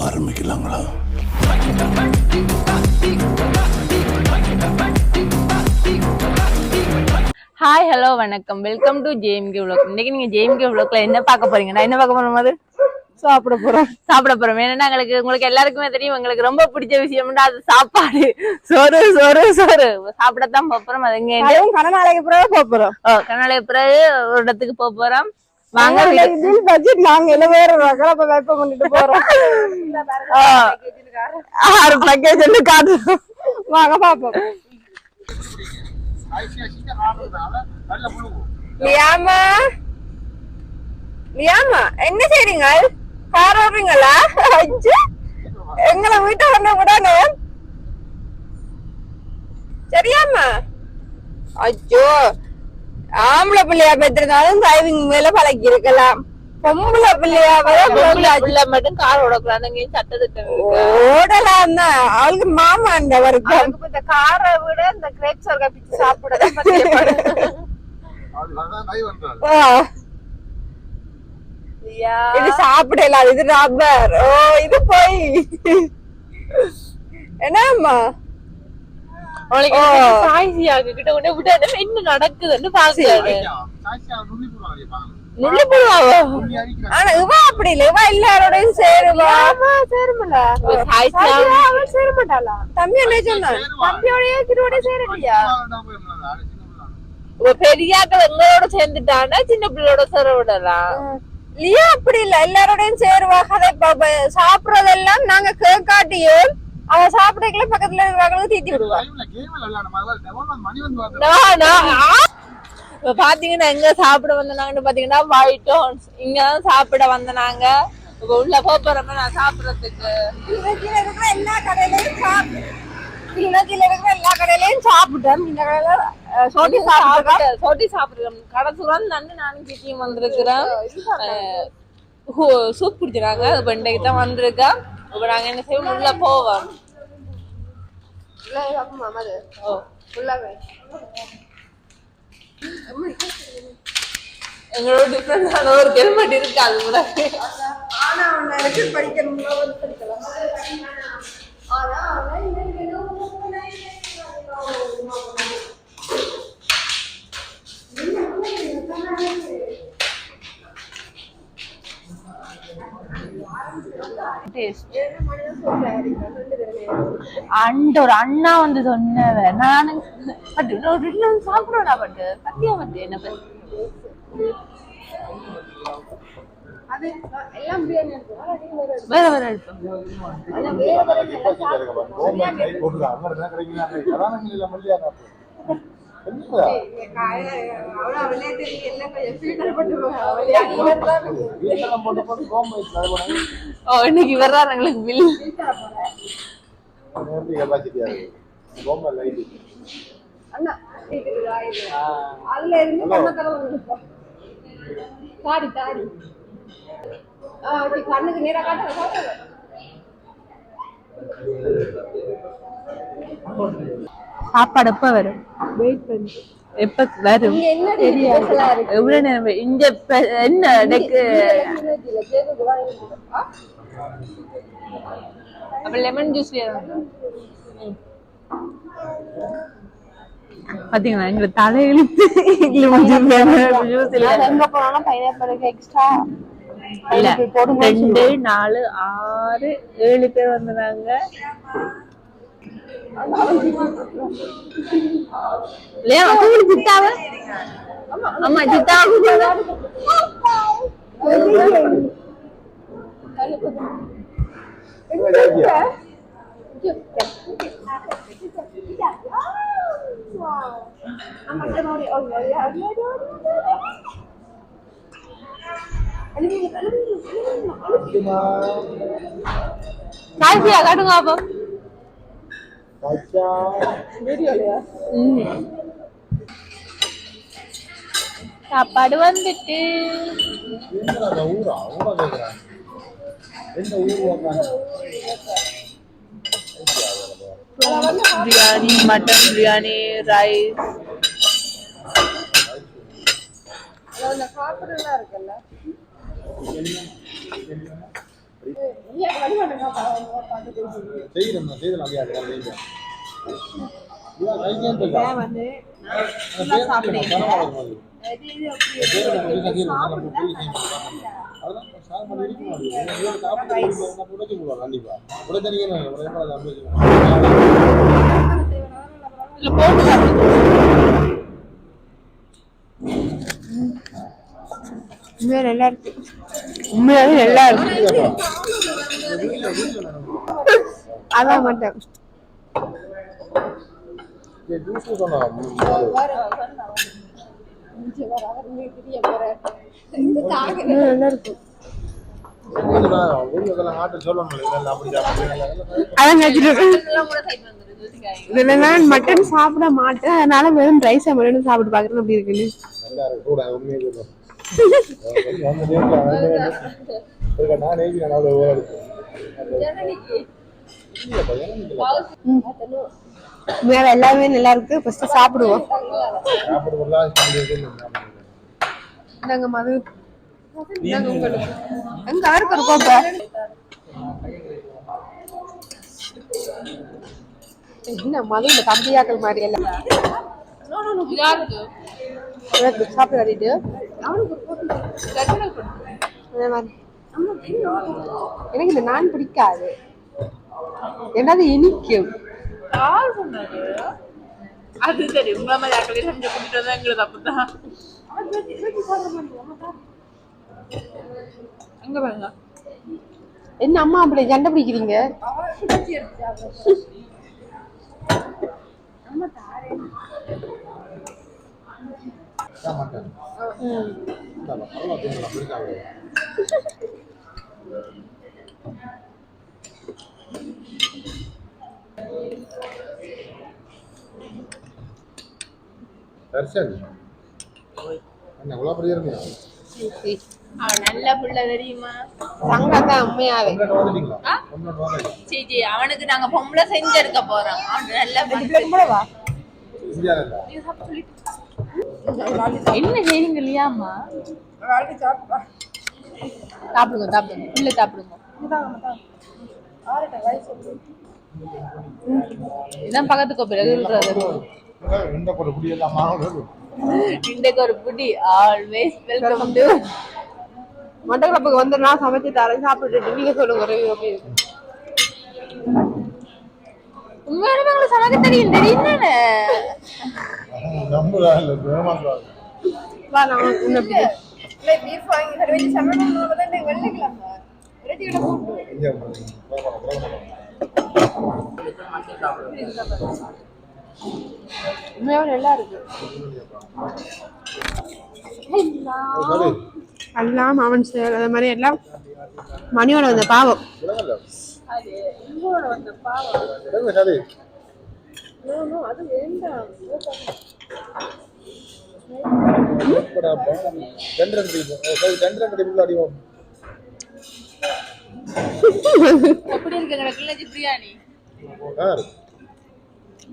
ஆரம்பிக்கலாங்களா? Hi hello வணக்கம். Welcome to JMK vlog. இன்னைக்கு நீங்க ஜேஎம்கே vlogல என்ன பார்க்க போறீங்கன்னா என்ன பார்க்க போறோம் அது? சாப்பிட போறோம். சாப்பிட போறோம். ஏன்னா எங்களுக்கு உங்களுக்கு எல்லாருக்குமே தெரியும் எங்களுக்கு ரொம்ப பிடிச்ச விஷயம்னா அது சாப்பாடு. சோறு சோறு சோறு. சாப்பிடத்தான் போப் போறோம். அது எங்க அதுவும் கன நாளைக்கு பிறகு போக போறோம். கனாலே பிறகு ஒரு இடத்துக்கு போறோம். வாங்க பில் பட்ஜெட் நாங்க எழுபதாயிரம் ரூபாய் அப்ப பண்ணிட்டு போறோம். ஆறு பேக்கேஜ் வந்து காட்டுறோம் வாங்க பாப்போம். லியாமா? லியாமா என்ன செய்றீங்க? கார் ஓடுறீங்களா? அச்சு எங்களை வீட்டை ஒண்ணு விடனே சரியாம்மா அச்சோ ஆம்பளை பிள்ளையா பெற்றிருந்தாலும் டிரைவிங் மேல பழக்கி இருக்கலாம். பொம்பளை பிள்ளையா பிள்ளை மட்டும் கார் ஓடக்கூடாது சட்டத்திட்டம் இருக்கு. ஓடலாம் தான். அவளுக்கு மாமா அந்த வரைக்கும் இந்த காரை விட இந்த கிரேப்ஸ் ஒர்க்கா பிச்சு சாப்பிடதான் இது சாப்பிடலாம். இது ரப்பர் ஓ இது போய். என்னம்மா. சாய்ஸியாக கிட்ட உடனே விட்டு என்ன நடக்குதுன்னு பாக்குறாரு ஆனா இவ அப்படி இல்ல இவ எல்லாரோடையும் சேருவா. சேருமல அவள் சேர மாட்டாளா தம்பி என்ன சொன்னா? தம்பியோடய கிட்டோட சேரலையா? பெரியாக்கள் எங்களோட சின்ன பிள்ளையோட சேர விடலாம் லியா அப்படி இல்ல எல்லாரோடையும் சேருவா. கதை சாப்பிடுறதெல்லாம் நாங்க கேட்காட்டியும் அவ சாப்பிடக்கல பக்கத்துல இருக்கிறவங்களுக்கு தீத்தி விடுவா! இப்ப பாத்தீங்கன்னா எங்க சாப்பிட வந்தாங்கன்னு பாத்தீங்கன்னா ஒயிட் டோன்ஸ் இங்கதான் சாப்பிட வந்தாங்க இப்ப உள்ள போறப்ப நான் சாப்பிடறதுக்கு. கீழ இருக்கிற எல்லா கடையிலயும் சாப்பிட்டு கீழ இருக்கிற எல்லா கடையிலயும் சாப்பிட்டோம். இந்த கடையில சோட்டி சாப்பிட்டோம் சாப்பிட சோட்டி சாப்பிடுறோம் கடை சுரந்து நண்டு நானும் சிக்கியும் வந்திருக்கிறேன். சூப் இப்ப இன்றைக்கு தான் வந்திருக்கேன் இப்ப நாங்க என்ன செய்வோம்? உள்ள போவோம். ஓ எங்களோட டிஃப்ரெண்டான ஒரு ஹெல்மெட் இருக்கு அது கூட. ஆனா அவன் எனக்கு படிக்கணும்னா வந்து படிக்கலாம். ஆனா அவன் டேஸ்ட் அந்த ஒரு அண்ணா வந்து சொன்னவ நானு பட்டு ஒரு ரெண்டு நாள் சாப்பிடுவேடா பட்டு. பத்தியா பட்டு என்ன பத்தி அது எல்லாம் பிரியாணி இருக்கும் வேற வேற இருக்கும் ஓ இன்னைக்கு வர்றாரு எங்களுக்கு பில் அண்ணா அதுல இருந்து தாடி தாடி. கண்ணுக்கு நேரா காட்டுற காட்டுற. சாப்பாடு எப்ப வரும்? வெயிட் பண்ணி. எப்ப வரும்? எவ்வளவு நேரம் இங்க என்ன எனக்கு? அப்ப லெமன் ஜூஸ் பாத்தீங்களா? எங்க தலையெழுத்து ஜூஸ் இல்ல. எங்க போனாலும் பைனாப்பிளுக்கு எக்ஸ்ட்ரா இல்ல. ரெண்டு நாலு ஆறு ஏழு பேர் வந்தாங்க இல்லையா உங்களுக்கு சித்தாவ ஆமா காய்ச்சியா காட்டுங்க அப்போ. சாப்பாடு வந்துட்டு. Biryani mutton biryani rice. சாப்பிடுறதா இருக்குல்ல? செய்யணும் செய்யலாம் அப்படியா செய்யலாம் கைக்கே தெரியல. வந்து அந்த பேர் தெரியல, பரவாயில்ல மாதிரி. பேர் நம்ம வீட்டுல கீழே நம்ம போய் செய்யணும். அதெல்லாம் சாப்பாடு இருக்க மாட்டேங்குது. இவன் வேற சாப்பாடு கொடுக்கலன்னா உடைச்சு போடுவான் கண்டிப்பா. உடைச்சா நீங்க என்ன, உடைச்சா அதை அப்படியே செய்யணும். இல்ல போட்டு சாப்பிடுங்க உண்மையா நல்லா இருக்கு. உண்மையாவே நல்லா இருக்கு. அதான் மாட்டேன் நல்லா இருக்கும் மட்டன் சாப்பிட மாட்டேன். அதனால வெறும் ரைஸ் மட்டும் சாப்பிட்டு பாக்குறேன் அப்படி இருக்கு. கூட வேற எல்லாமே நல்லா இருக்கு. ஃபர்ஸ்ட் சாப்பிடுவோம். நாங்க மது. நாங்க உங்களுக்கு. எங்க அவருக்கு ஒரு கோப்பை என்ன மது இந்த கம்பியாக்கள் மாதிரி எல்லாம்? போடு. அதே மாதிரி. எனக்கு இந்த நான் பிடிக்காது. என்னது இனிக்கும்? அது சரி உங்களை மாதிரி ஆட்களே செஞ்சு கூட்டிட்டு வந்தா எங்களுக்கு தப்புதான் அங்க பாருங்க. என்ன அம்மா அப்படி சண்டை பிடிக்கிறீங்க? தர்ஷன். என்ன இவ்வளோ பெரிய அவன் நல்ல பிள்ளை தெரியுமா? தங்கம் தான் உண்மையாவே. ஒன்றரை வந்துட்டீங்களா? சரி சரி அவனுக்கு நாங்க பொம்பளை செஞ்சு எடுக்க போறோம். அவன் நல்ல சொல்லிட்டு. என்ன செய்றீங்க இல்லையாம்மா சாப்பிடுங்க சாப்பிடுங்க. உள்ள சாப்பிடுங்க. இதான் பக்கத்து கோப்பையில ஒரு இன்றைக்கு ஒரு புடி ஆல்வேஸ் வெல்கம் டு மட்டக்களப்புக்கு வந்து நான் சமைச்சு தரேன் சாப்பிட்டுட்டு நீங்க சொல்லுங்க review உண்மையாலுமே உங்களுக்கு சமைக்க தெரியும் தெரியும் இல்லை வா நான் உன்னை எப்படி இங்கே உண்மையாவே நல்லா இருக்கு. சரி. எல்லாம் அவன் அது மாதிரி எல்லாம் மணியோட வந்த பாவம். சரி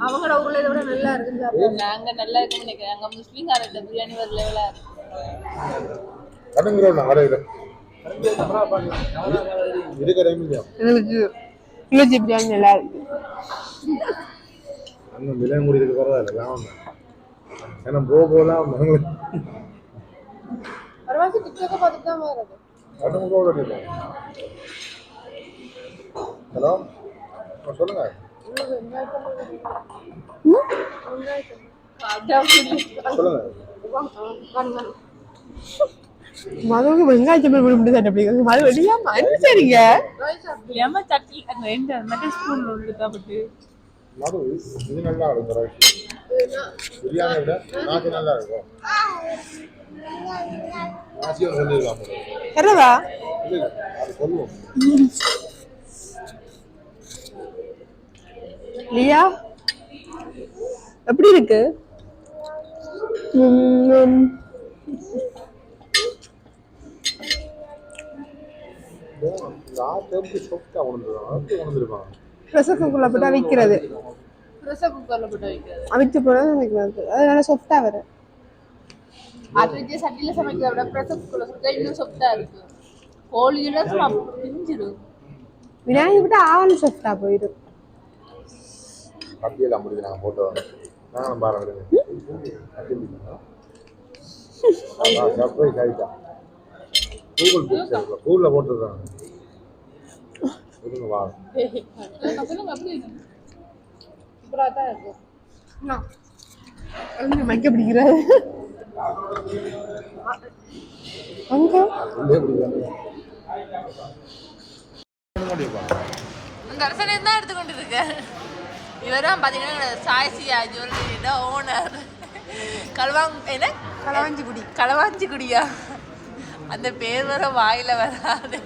அவங்களோட ஊர்ல இதை விட நல்லா இருக்கு நாங்க நல்லா இருக்கும்னு நினைக்கிறேன். அங்க முஸ்லீம் பிரியாணி வேற லெவலா இருக்கு கடுங்குறோம் நான் வரையில இருக்க டைம் இல்லையா எங்களுக்கு கிலோஜி பிரியாணி நல்லா இருக்கு அண்ணன் விலை முடி இருக்கு பரவாயில்ல வேணாம் ஏன்னா போக போகலாம் பரவாயில்ல டிக்டாக்க பார்த்துட்டு தான் வருது கடுங்குறோட இல்லை ஹலோ சொல்லுங்க. சொல்லுங்க மதுவுக்கு வெங்காய சம்பல் போட முடியாது அப்படி? மது வெளியா மனுஷரிங்க ஏமா சட்னி அந்த ரெண்டு மட்டும் ஸ்பூன் உள்ள சாப்பிட்டு மது இது நல்லா இருக்கும் பிரியாணி விட நாக்கு நல்லா இருக்கும். சொல்லிடலாம் அது சொல்லுவோம். லியா எப்படி இருக்கு? ப்ரெஷர் குக்கர்ல போட்டு அவிக்கிறது ப்ரெஷர் குக்கர்ல போட்டு வைக்கிறது. அவிச்சு போனா அவிக்கிறது அது நல்லா சொஃப்டா வரும். அது வச்சு சட்டியில சமைக்கிறத விட ப்ரெஷர் குக்கர்ல சுத்தா இன்னும் சொப்டா இருக்கு கோழியோட பிஞ்சிடும் விநாயகர் விட்டு போயிடும். அப்படியெல்லாம் முடியுது நாங்கள் போட்டோ நானும் பாருங்க. சர்ப்ரைஸ் கூகுள் பிக்சர் கூகுளில் போட்டுருக்காங்க. இருங்க வா. மைக்க பிடிக்கிறாரு அங்க தரிசனம் தான் எடுத்துக்கொண்டு இருக்க இவரும் பாத்தீங்கன்னா சாய்சியா ஜுவல்லரியோட ஓனர் களவாங் என்ன? களவாஞ்சிக்குடி களவாஞ்சி குடியா அந்த பேர் வர வாயில வராது.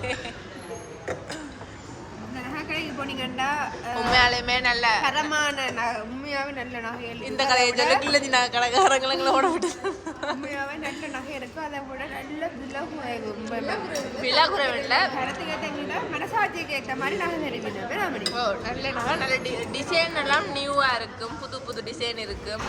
நகை உண்மையாலுமே நல்ல தரமான நகை உண்மையாவே நல்ல நகைகள் இந்த கடையை சொல்ல கிள்ளஞ்சி நான் கடைக்காரங்களோட விட்டு. உண்மையாவே நல்ல நகை இருக்கும் அதை விட நல்ல விலகும் விழா குறைவில்ல கருத்துக்கு ஏற்றீங்கன்னா மனசாட்சிக்கு ஏற்ற மாதிரி நகை வேணாமடி ஓ நல்ல நகை நல்ல டிசைன் எல்லாம் நியூவா இருக்கும். புது புது டிசைன் இருக்கும்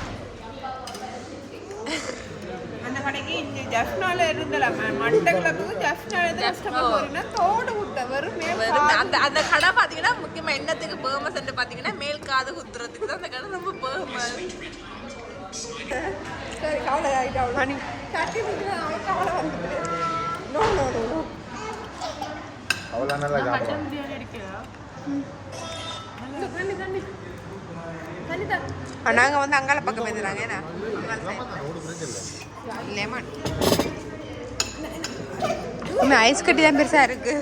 அந்த கடைக்கு இங்க ஜஃப்னால இருந்தலாம் மண்டகுளத்துக்கு ஜஃப்னால இருந்து கஷ்டமா போறீங்கன்னா தோடு வெறும் மேல் வெறும் அந்த அந்த கடை பாத்தீங்கன்னா முக்கியமா என்னத்துக்கு பேமஸ் பாத்தீங்கன்னா மேல் காது குத்துறதுக்கு தான் அந்த கடை ரொம்ப பேமஸ். சரி கவலை ஆகிட்டா தட்டி முடிக்கலாம் அவன் கவலை வந்துட்டு. நோ நோ நோ நோ அவ்வளோ நல்லா சாப்பிடுவோம் நாங்க வந்து அங்கால பக்கம் பேசுறாங்க ஏன்னா லெமன் ஐஸ் கட்டி தான் பெருசா இருக்கு.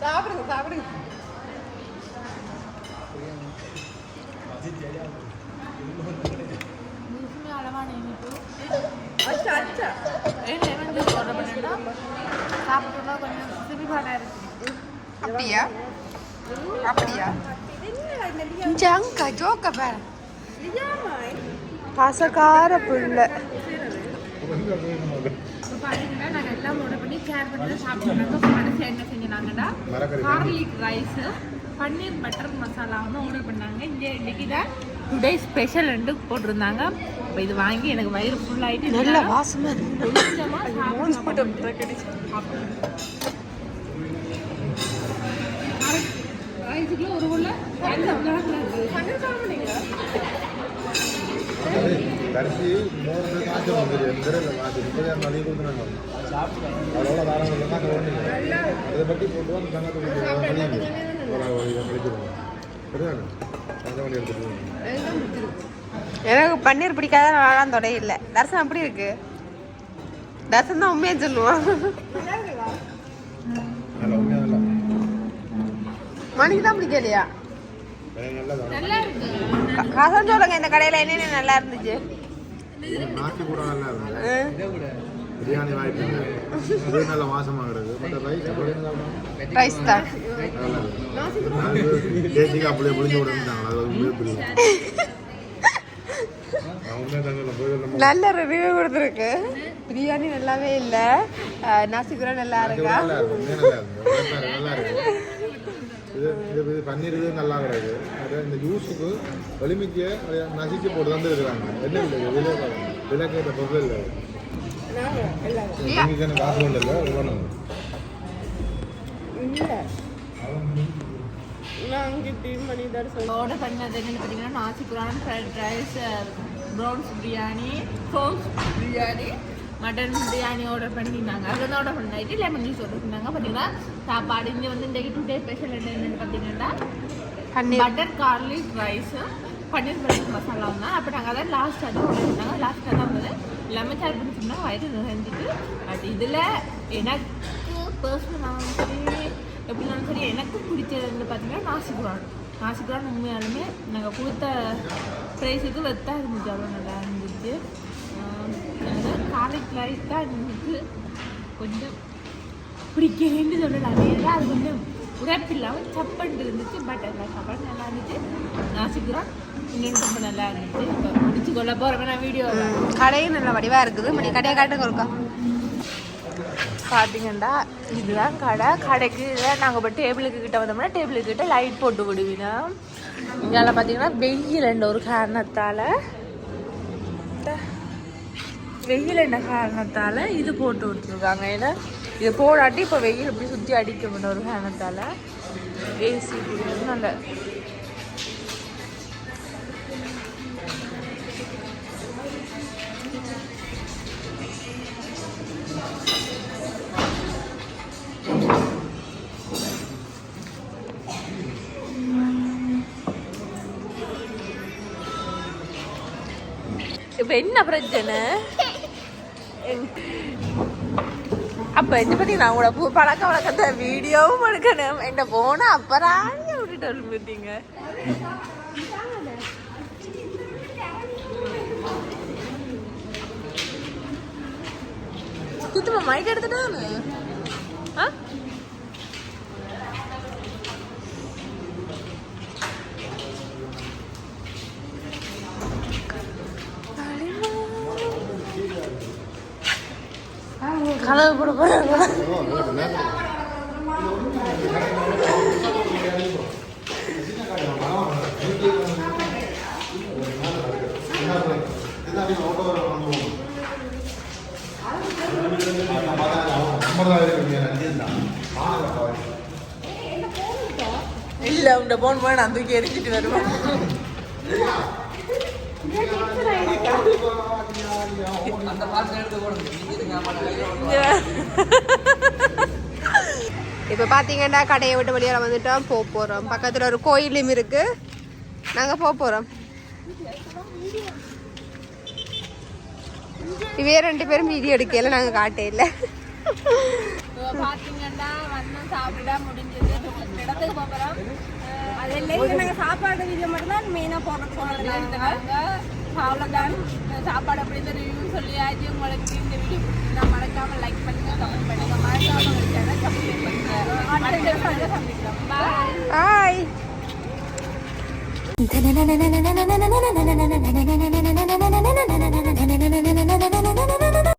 சாப்பிடுங்க சாப்பிடுங்க. அச்சா அச்சா. அப்படியா? அப்படியா? ஜங்கா ஜோக்க பாரு. பாசக்கார புள்ள. பாத்தீங்கன்னா நாங்க எல்லாம் ஆர்டர் பண்ணி ஷேர் பண்ணி கடைசி என்ன செஞ்சாங்கன்னா garlic rice paneer butter masala வந்து ஆர்டர் பண்ணாங்க. இங்கே இன்னைக்கு தான் டுடே ஸ்பெஷல் ரெண்டு போட்டிருந்தாங்க. அப்ப இது வாங்கி எனக்கு வயிறு ஃபுல் ஆயிட்டு நல்ல வாசமா ஒரு உள்ள கடைசி மூணு காய்ச்சல் வந்துரு எந்த காய்ச்சி முப்பதாயிரம் நாளைக்கு கொடுத்துனாங்க அதோட தாராளம் காய்ச்சல் ஓடுனீங்க அதை பற்றி போட்டு அந்த இதை கழிச்சிருவோம் சரிதானே எடுத்துட்டு. எனக்கு பன்னீர் பிடிக்காத நாளாம் தொடை இல்லை. தர்சனம் அப்படி இருக்கு. தர்சன் தான் உண்மையா சொல்லுவான். மணிக்கு தான் பிடிக்கலையா கசம் சொல்லுங்க இந்த கடையில என்னென்ன நல்லா இருந்துச்சு? பிரியாணி வாய்ப்பு நல்ல வாசமாக கிடக்கு மற்ற ரைஸ் ரைஸ் தான் தேசிக்கு அப்படியே புளிஞ்சு விடுறாங்க அது உண்மையாக புரியும் நான் உண்மையாக தங்கல போய் நம்ம நல்ல ரிவ்யூ கொடுத்துருக்கு. பிரியாணி நல்லாவே இல்லை. நல்லா இருக்கா? நல்லா இருக்கு. இது பன்னீர் இது நல்லா கிடக்கு அது இந்த ஜூஸுக்கு வலிமைக்கு நசிச்சு போட்டு தந்து இருக்காங்க என்ன இல்லை விலை. விலை கேட்ட பொருள் இல்லை. எனக்கு காசு ஒன்றும் இல்லை. இவ்வளோ ஆர்டர் பண்ணது என்னன்னு பார்த்தீங்கன்னா நாசிக்குரான் fried rice prawns biryani prawns biryani mutton biryani order பண்ணியிருந்தாங்க. அதில் தான் ஆர்டர் பண்ணிட்டு லெமன் ஜூஸ் ஆர்டர் பண்ணாங்க பார்த்தீங்கன்னா சாப்பாடு இங்கே வந்து இன்றைக்கு டூ டே ஸ்பெஷல் என்னன்னு பார்த்தீங்கன்னா butter garlic rice paneer butter masala தான். அப்போ நாங்கள் அதான் லாஸ்ட் அதான் ஆர்டர் பண்ணாங்க லாஸ்ட்டாக தான் வந்து லெமன் சார் பிடிச்சோம்னா வயிறு நிறைஞ்சிட்டு பட் இதில் எனக்கு பர்சனலாக சரி எப்படினாலும் சரி எனக்கு பிடிச்சது வந்து பார்த்தீங்கன்னா நாசிகுரான் நாசிகுரான் உண்மையாலுமே நாங்கள் கொடுத்த ப்ரைஸுக்கு வெத்தாக இருந்துச்சு அவ்வளோ நல்லா இருந்துச்சு. காலேஜ் ரைஸ் தான் இருந்துச்சு. கொஞ்சம் பிடிக்கலன்னு சொல்லலாம் ஏன்னா அது கொஞ்சம் உரைப்பு இல்லாமல் சப்பண்டு இருந்துச்சு. பட் அதில் சாப்பாடு நல்லா இருந்துச்சு. நாசிக்கிறோம் இன்னும் ரொம்ப நல்லா இருந்துச்சு. இப்போ முடிச்சு கொள்ள போகிறவங்க நான் வீடியோ கடையும் நல்ல வடிவாக இருக்குது. மணி கடையை காட்டுங்க ஒருக்கா. பார்த்தீங்கன்னா இதுதான் கடை. கடைக்கு நாங்கள் இப்போ டேபிளுக்கு கிட்ட வந்தோம்னா டேபிளுக்கு கிட்ட லைட் போட்டு விடுவீங்க. இங்கே பார்த்தீங்கன்னா வெயில் என்ற ஒரு காரணத்தால். வெயில் என்ன காரணத்தால் இது போட்டு விட்டுருக்காங்க. ஏன்னா இது போடாட்டி இப்போ வெயில் இப்படி சுற்றி அடிக்கும் ஒரு காரணத்தால். ஏசி நல்ல இப்போ என்ன பிரச்சனை? அப்போ என்ன பத்தி நான் கூட பூ பழக்க வழக்கத்தை வீடியோவும் எடுக்கணும். என்ன போன அப்புறம் விட்டுட்டு வந்துட்டீங்க. குத்துமா மைக் எடுத்துட்டானு? கதவு போட போறாங்க இல்ல உண்ட போன் போய் நான் தூக்கி எரிஞ்சிட்டு வருவேன். இப்போ பார்த்தீங்கன்னா கடையை விட்டு வெளியே வந்துட்டோம். போக போகிறோம் பக்கத்தில் ஒரு கோயிலும் இருக்கு. நாங்கள் போக போகிறோம் இவே ரெண்டு பேரும் வீடியோ எடுக்கல நாங்கள் காட்டையில் பாத்தீங்கன்னா வந்து சாப்பிட முடிஞ்சது. இடத்துக்கு போகிறோம் அதில் நாங்கள் சாப்பாடு வீடியோ மட்டும்தான் மெயினாக போடுறோம் அவ்வளோதான் சாப்பாடு அப்படி இந்த ரிவ்யூ சொல்லியாச்சு உங்களுக்கு இந்த வீடியோ பிடிச்சிருந்தா மறக்காமல் லைக் பண்ணுங்க கமெண்ட் பண்ணுங்க. மறக்காமல் உங்களுக்கு சேனல் சப்ஸ்கிரைப் பண்ணுங்க. na na na na na